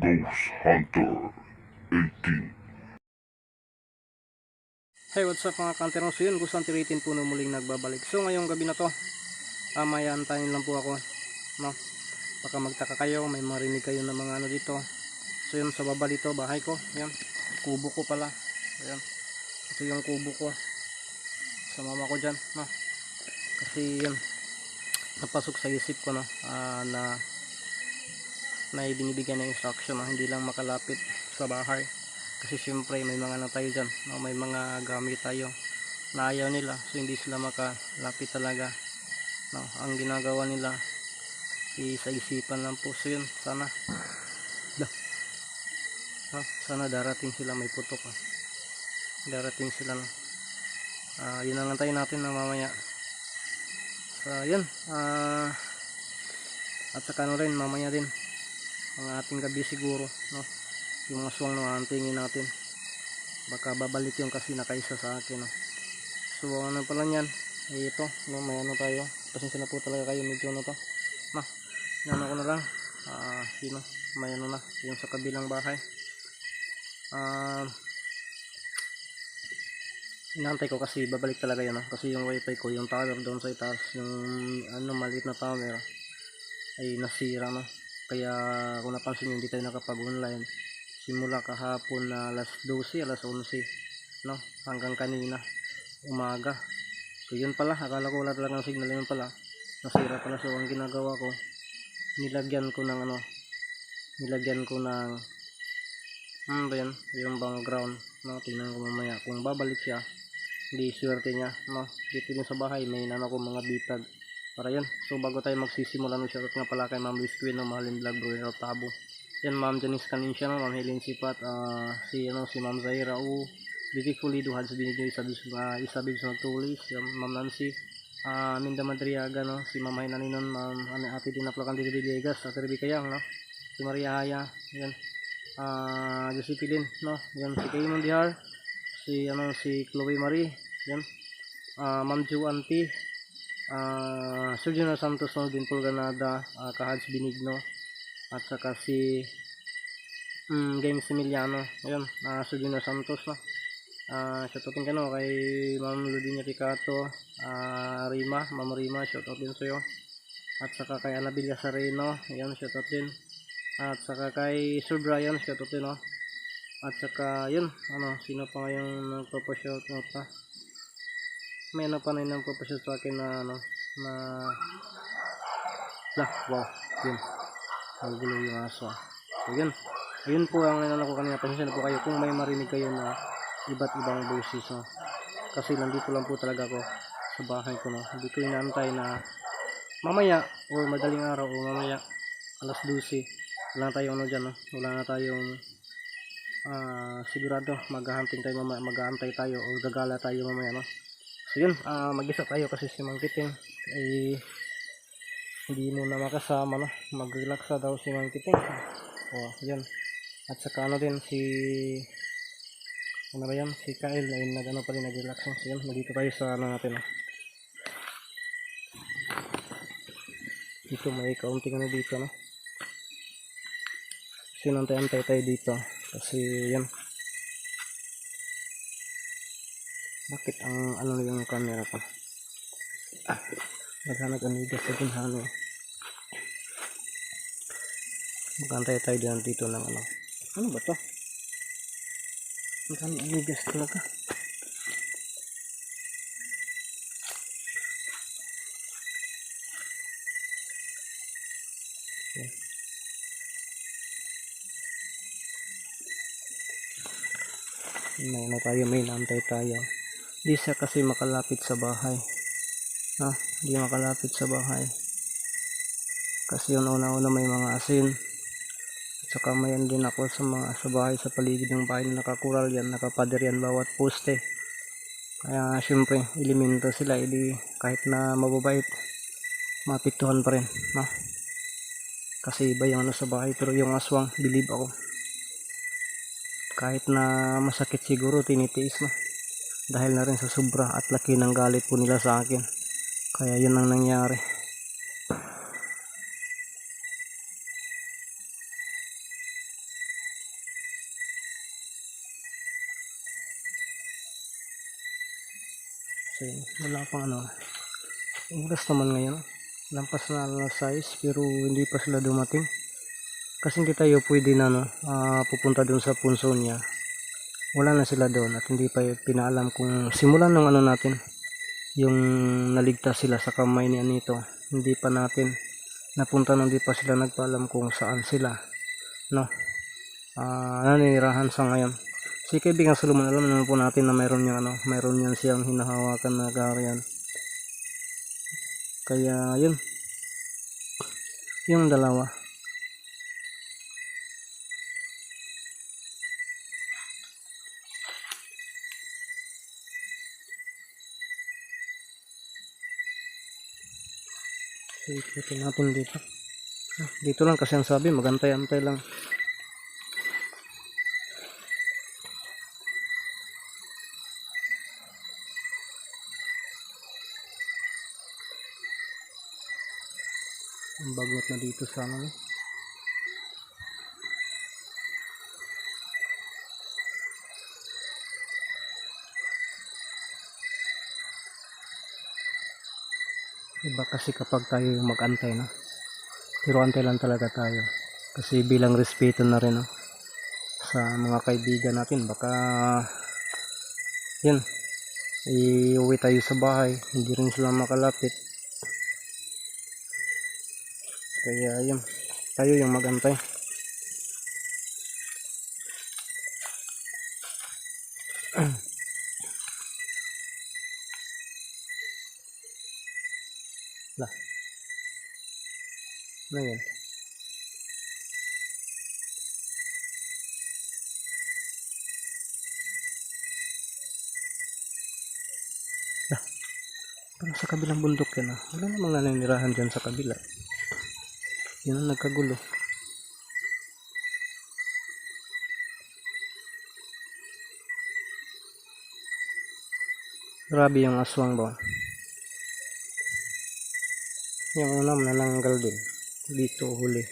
Ghost Hunter 18 Hey, what's up mga kanterong? So yun, gusto ang tiritin po na muling nagbabalik. So ngayong gabi na to, uh, may lang po ako. No? Baka magtaka kayo, may marinig kayo ng mga ano dito. So yun, sa baba dito, bahay ko. Yan, kubo ko pala. Ayan. Ito yung kubo ko. Sa mama ko dyan. No? Kasi yun, napasok sa isip ko no, ah, na na binibigyan ng instruction na hindi lang makalapit sa bahay kasi syempre may mga ano tayo dyan no? may mga gamit tayo na ayaw nila so hindi sila makalapit talaga no? ang ginagawa nila is sa isipan lang po so yun sana da, no? sana darating sila may putok ah. darating sila no? Ah, yun ang antayin natin na mamaya so yun ah at saka ano rin mamaya din ang ating gabi siguro no? Yung aswang na antingin natin. Baka babalik yung kasi nakaisa sa akin no? so ano pala yan eh, ito no, may ano tayo. Pasensya na po talaga kayo medyo ano to. No, ano ko na lang. Ah yun no, may ano na yung sa kabilang bahay. Ah inaantay ko kasi babalik talaga yun no? kasi yung wifi ko yung tower doon sa itaas yung ano maliit na tower ay nasira no kaya kung napansin nyo hindi tayo nakapag online simula kahapon na alas 12 alas 11 no? Hanggang kanina umaga. So yun pala. Akala ko wala talagang signal. Yun pala. Nasira pala. So ang ginagawa ko nilagyan ko ng ano nilagyan ko ng ano ba yan yung bang ground no? Tingnan ko mamaya kung babalik siya. Hindi swerte niya no? Dito din sa bahay may nano ko mga bitag para yun. So bago tayo magsisimula no shoutout nga pala kay ma'am Luis no? Mahalin vlog bro yung tabo. Yan ma'am Janice Kaninsya no? Ma'am Helen Sipat ah, si ano si ma'am Zaira o Bibigfully duhad sa binigyo isabib uh, isabib sa magtulis yan ma'am Nancy. Ah Minda Madriaga no? Si ma'am Hainaninon ma'am ano ate din naplakan dito Villegas ate Ruby Kayang no? Si Maria Haya yan. Ah Josephine no? Yan si Kay Mondihar si ano si Chloe Marie yan. Ah ma'am Ju Anti ah Sir General Santos din Pulganada uh, Kahads Binigno at saka si mm, James Emiliano ayun uh, Sir General Santos no? Ah shoutout din kano kay Ma'am Ludinia Picato ah Rima Ma'am Rima shoutout din sa'yo. At saka kay Anabilia Sareno ayun shoutout din. At saka kay Sir Brian shoutout din no? At saka yun ano sino pa ngayong nagpapashoutout pa may ano pa na nagpapashout sa akin na ano na lah wow yun. Ang gulo yung aso. So yun ayun po ang ano ko kanina. Pasensya na po kayo kung may marinig kayo na iba't ibang boses no? kasi nandito lang po talaga ako sa bahay ko no? Hindi ko inaantay na mamaya o madaling araw o mamaya alas 12 wala na tayong ano dyan no? wala na tayong ah sigurado. Maghahunting tayo mamaya maghahantay tayo o gagala tayo mamaya no so yun ah mag-isa tayo kasi si Mang Kiting ay hindi mo na makasama no? Mag-relax na daw si Mang Kiting. Oh yun. At saka ano din si ano ba yan si Kyle ay nag ano pa rin nag-relax so yun nandito tayo sa ano natin no? dito may kaunting ano dito no? Sinantay-antay tayo dito. Kasi yan bakit ang ano yung camera pa ah naghanap ang ligas sa ginhano magantay tayo dyan dito ng ano. Ano ba to? Ang ang ligas talaga. May ano tayo may nantay tayo di siya kasi makalapit sa bahay. No di makalapit sa bahay. Kasi yun una-una may mga asin. At saka mayan din ako sa mga sa bahay sa paligid ng bahay na nakakural yan nakapader yan bawat poste. Kaya syempre elemento sila hindi kahit na mababait mapiktuhan pa rin no kasi iba yung ano sa bahay pero yung aswang believe ako. Kahit na masakit siguro tinitiis na dahil na rin sa sobra at laki ng galit po nila sa akin. Kaya yun ang nangyari. So yun, wala pang ano. Oras naman ngayon. Lampas na alas 6 pero hindi pa sila dumating. Kasi hindi tayo pwede na no, uh, pupunta dun sa punso niya. Wala na sila doon at hindi pa pinaalam kung simulan ng ano natin yung naligtas sila sa kamay ni Anito. Hindi pa natin napunta nung hindi pa sila nagpaalam kung saan sila. No? Ah, naninirahan sa ngayon. Si kaibigan Solomon, alam naman po natin na mayroon niyang ano, mayroon niyan siyang hinahawakan na garian. Kaya yun. Yung dalawa. So, ikutin natin dito. Ah, Dito lang kasi ang sabi, magantay-antay lang. Ang bagot na dito sa ano. Kasi kapag tayo yung mag-antay, no? Pero antay lang talaga tayo. Kasi bilang respeto na rin, no? Sa mga kaibigan natin, baka yun, iuwi tayo sa bahay, hindi rin sila makalapit. Kaya yun, tayo yung magantay. Ano yan? Lah. Parang sa kabilang bundok yan ah. Wala namang naninirahan dyan sa kabila. Yun ang nagkagulo. Grabe yung aswang ba? Yung una nananggal din. Dito huli.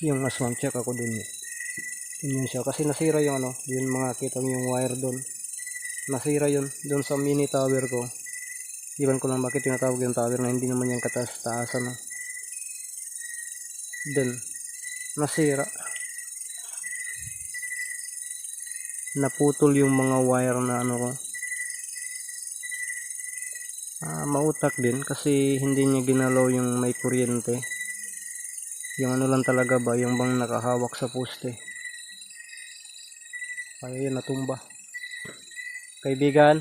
Yung aswang check ako dun. Yun yun siya. Kasi nasira yung ano. Yun mga kita yung wire dun. Nasira yun. Dun sa mini tower ko. Iwan ko lang bakit tinatawag yung tower na hindi naman yung kataas-taasan. No? Then, nasira. Naputol yung mga wire na ano ko. Ah, mautak din kasi hindi niya ginalaw yung may kuryente. Yung ano lang talaga ba, yung bang nakahawak sa poste. Kaya yun, natumba. Kaibigan.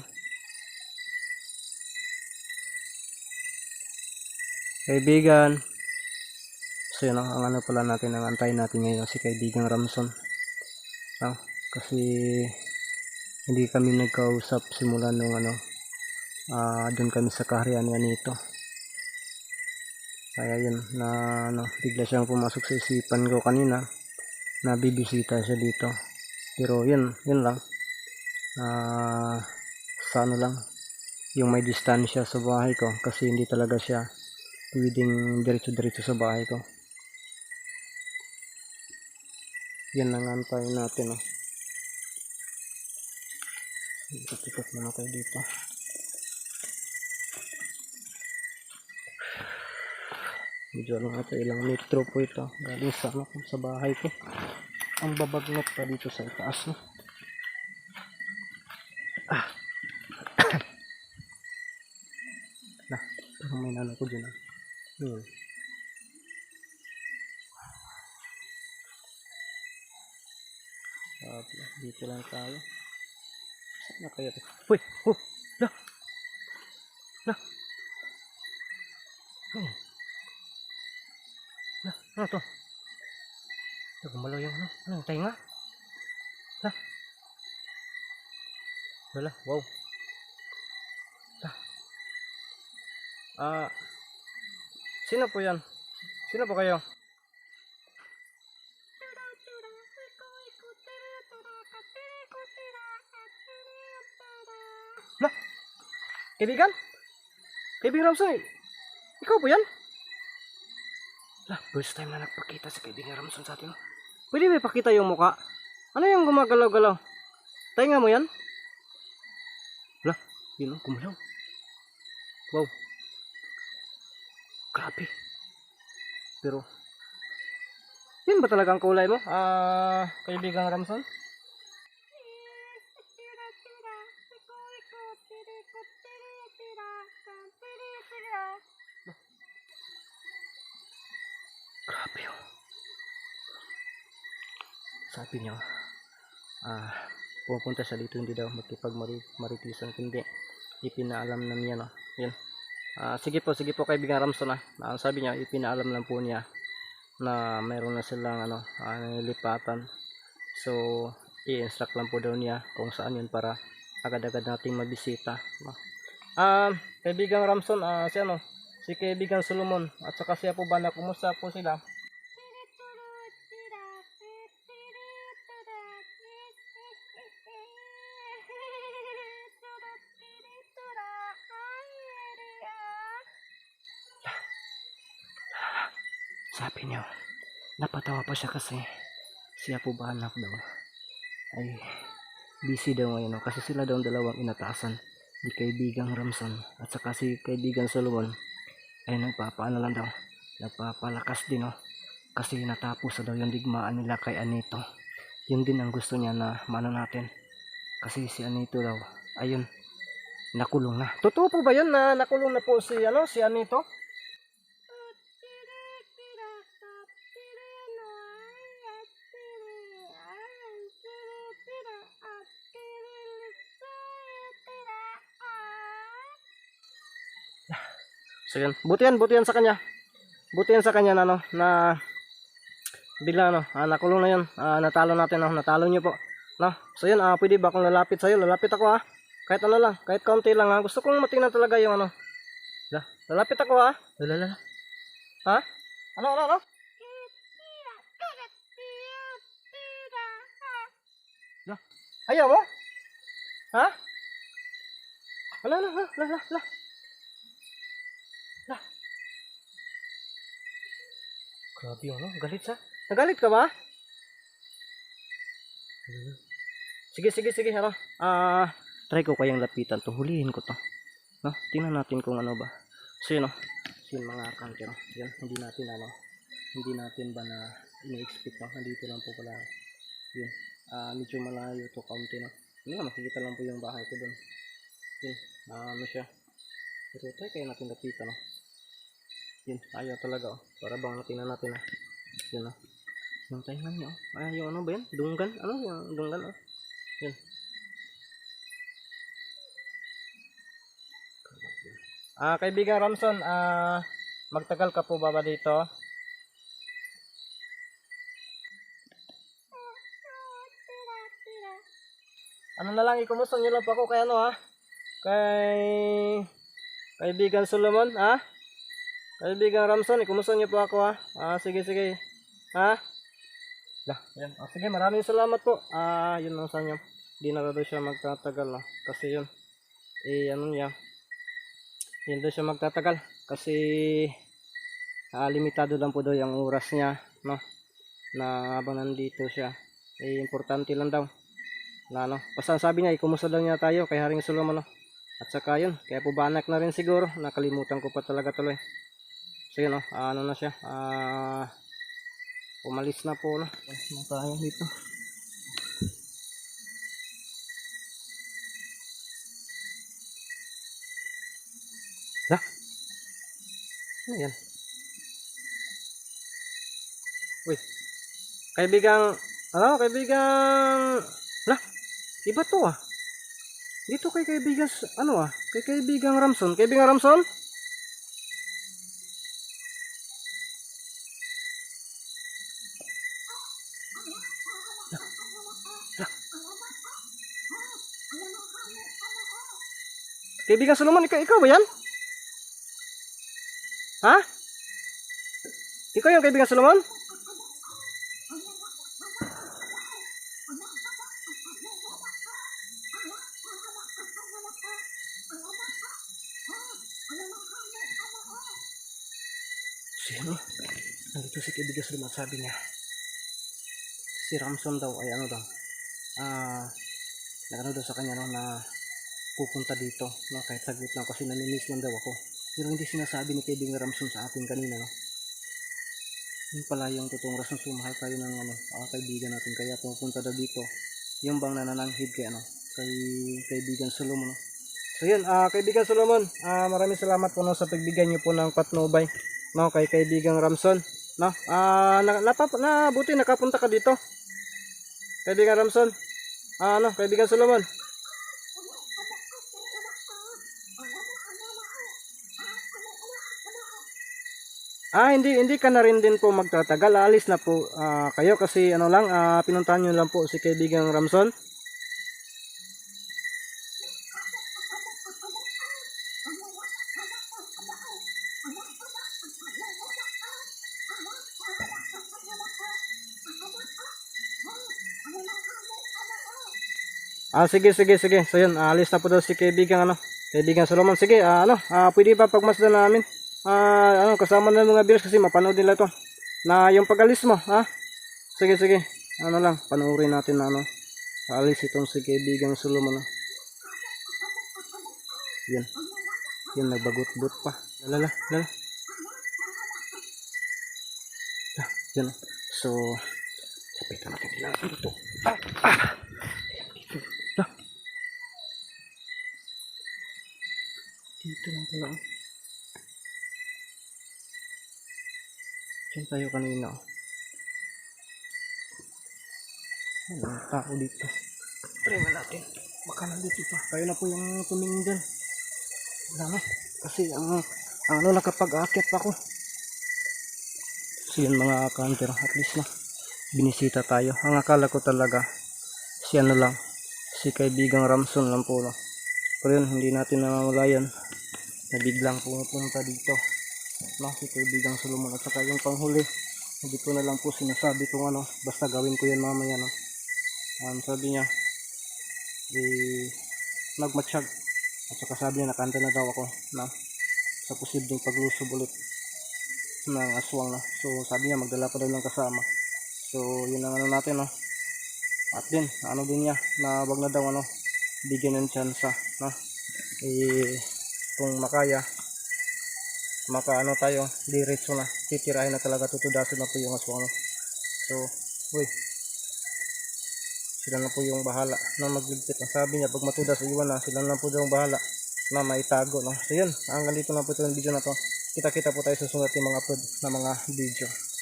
Kaibigan. So yun, ang ano pala natin, ang antay natin ngayon si kaibigang Ramson. Ah, kasi hindi kami nagkausap simula nung ano, ah doon kami sa kaharian nga nito. Kaya yun, na ano, bigla siyang pumasok sa isipan ko kanina na bibisita siya dito. Pero yun, yun lang. Ah, sa ano lang, yung may distansya sa bahay ko kasi hindi talaga siya pwedeng diretso-diretso sa bahay ko. Yan lang antay natin, oh. Ikot-ikot muna tayo dito. Medyo ano ito, ilang metro po ito. Galing sa, ano, sa bahay ko. Ang babagnot pa dito sa itaas, no? Ah. na, parang may nano ko dyan, ah. Sabi, dito lang tayo. Saan na kaya ito? Uy! Oh! La! La! Oh! Ano to? Ito, gumalaw yung ano? Ano yung tainga? La! Wala, wow! La! Ah... Sino po yan? Sino po kayo? Na? Kaibigan? Kaibigan Ramson, eh. ikaw po yan? Lah, first time na nagpakita si kaibigan Ramson sa atin. Pwede ba ipakita yung muka? Ano yung gumagalaw-galaw? Tainga mo yan? Wala, yun o, gumalaw. Wow. Grabe. Pero, yun ba talagang kulay mo? Ah, kaibigang Ramson? Sabi niya, ah, pupunta siya dito hindi daw makipagmaritisan kundi ipinaalam na niya no. Yan. Ah, sige po, sige po kaibigan Ramson ah. Ah, sabi niya ipinaalam lang po niya na mayroon na silang ano, ah, nilipatan. So, i-instruct lang po daw niya kung saan yun para agad-agad nating mabisita. No? Ah, kaibigan Ramson, ah, si ano, si kaibigan Solomon at saka siya po ba na kumusta po sila? Sabi niya, napatawa pa siya kasi siya po ba anak daw? Ay busy daw ngayon no? kasi sila daw ang dalawang inatasan. Ni kaibigang Ramson at saka si kaibigan Solomon ay nagpapaano lang daw nagpapalakas din no? Kasi natapos na daw yung digmaan nila kay Anito. Yun din ang gusto niya na mano natin. Kasi si Anito daw ayun nakulong na. Totoo po ba yun na nakulong na po si ano si Anito So yun, buti yan, buti yan sa kanya. Buti yan sa kanya na ano, na bigla ano, ah, nakulong na yun. Ah, natalo natin, no? natalo niyo po. No? So yun, ah, pwede ba akong lalapit sa'yo? Lalapit ako ha. Kahit ano lang, kahit kaunti lang ha. Gusto kong matingnan talaga yung ano. La, lalapit ako ha. Lalala. Ha? Ano, ano, ano? La, ayaw mo? Ha? Ala, ala, ala, ala, Grabe ano, galit sa. Nagalit ka ba? Sige, sige, sige, ano. Ah, try ko kayang lapitan to. Hulihin ko to. No, tingnan natin kung ano ba. So yun, no. Yun, mga kanker. Yan, hindi natin ano. Hindi natin ba na ini-expect no. Nandito lang po pala. Yun. Ah, medyo malayo to kaunti no. Ano, makikita lang po yung bahay ko doon. Yun, ah, ano siya. Pero try kaya natin lapitan no. Yun, ayaw talaga oh. Para bang tingnan natin ah. Yun oh. Yung taingan niya oh. Ay, yung ano ba yan? Dunggan? Ano yung dunggan oh? Yun. Ah, kaibigan Ramson, ah, magtagal ka po ba ba dito? Ano na lang, ikumusta niyo lang po ako kay ano ha? Kay kaibigan Solomon, ha? Kaibigan Ramson, ikumusta niyo po ako ha? Ah, sige, sige. Ha? Lah, yan. Ah, sige, maraming salamat po. Ah, yun lang sa inyo. Hindi na daw siya magtatagal no? Kasi yun. Eh, ano niya. Hindi siya magtatagal. Kasi ah, limitado lang po daw yung oras niya. No? Na habang nandito siya. Eh, importante lang daw. Na ano. Basta sabi niya, ikumusta daw niya tayo kay Haring Solomon. No? At saka yun, kaya po banak na rin siguro. Nakalimutan ko pa talaga tuloy. So yun, oh, ano na siya. Ah, umalis na po. No? Ano tayo dito? La? Ano yan? Uy. Kaibigang, ano, kaibigang, la, iba to ah. Dito kay kaibigan, ano ah, kay kaibigang Ramson. Kaibigang Ramson? Kaibigan Solomon, ikaw, ikaw ba yan? Ha? Ikaw yung kaibigan Solomon? Sino? Nandito si kaibigan Solomon, sabi niya. Si Ramson daw ay ano daw, ah nagano daw sa kanya no na pupunta dito no? Kahit saglit lang kasi namimiss lang daw ako. Pero hindi sinasabi ni Kevin Ramson sa atin kanina no? Yun pala yung totoong rason sumahal tayo ng ano kaibigan natin. Kaya pupunta daw dito yung bang nanananghid kay ano kay kaibigan Solomon. No? so yun ah kaibigan Solomon ah maraming salamat po no sa pagbigay niyo po ng patnubay no kay kaibigan Ramson no? Ah na, napap, na buti nakapunta ka dito. Kaibigan Ramson ah ano kaibigan Solomon Ah, hindi hindi ka na rin din po magtatagal. Alis na po ah, kayo kasi ano lang, ah, pinuntahan niyo lang po si kaibigang Ramson. Ah, sige, sige, sige. So yun, alis na po daw si kaibigang ano, kaibigang Solomon. Sige, ah, ano, ah, pwede ba pagmasdan namin? Ah, ano, kasama na mga viewers kasi mapanood nila to. Na yung pag-alis mo, ha? Sige, sige. Ano lang, panoorin natin na ano. Alis itong si kaibigang Solomon. ah. Yan. Yan, nagbagot-bot pa. Lala, lala. Ah, yan. So, sapitan natin nila dito. Ah, ah. Dito. Ah. Lang pala. oh. Diyan tayo kanina. oh. Ano tao dito? Nga natin. Baka nandito pa. Kayo na po yung tumingin dyan. Wala na. Kasi ang, ang ano nakapag-aakyat pa ako. So yun mga counter. At least na. Binisita tayo. Ang akala ko talaga si ano lang. Si kaibigang Ramson lang po. No? Pero yun, hindi natin namamalayan na biglang pumupunta dito si kaibigang Solomon at saka yung panghuli hindi ko na lang po sinasabi kung ano. Basta gawin ko yan mamaya no? Um, sabi niya eh nagmatsyag. At saka sabi niya nakanta na daw ako na sa posibleng paglusob ulit ng aswang no? So sabi niya magdala pa daw ng kasama. So yun ang ano natin no? At din ano din niya na wag na daw ano bigyan ng tsansa no? Eh kung makaya maka ano tayo diretso na. Titirahin na talaga tutudasin na po yung aswang no? so uy. Sila na po yung bahala na magligpit. Ang sabi niya pag matudas iwan na sila na po ang bahala na maitago no. So yun. Hanggang dito na po ito yung video na to. Kita kita po tayo sa susunod yung mga upload na mga video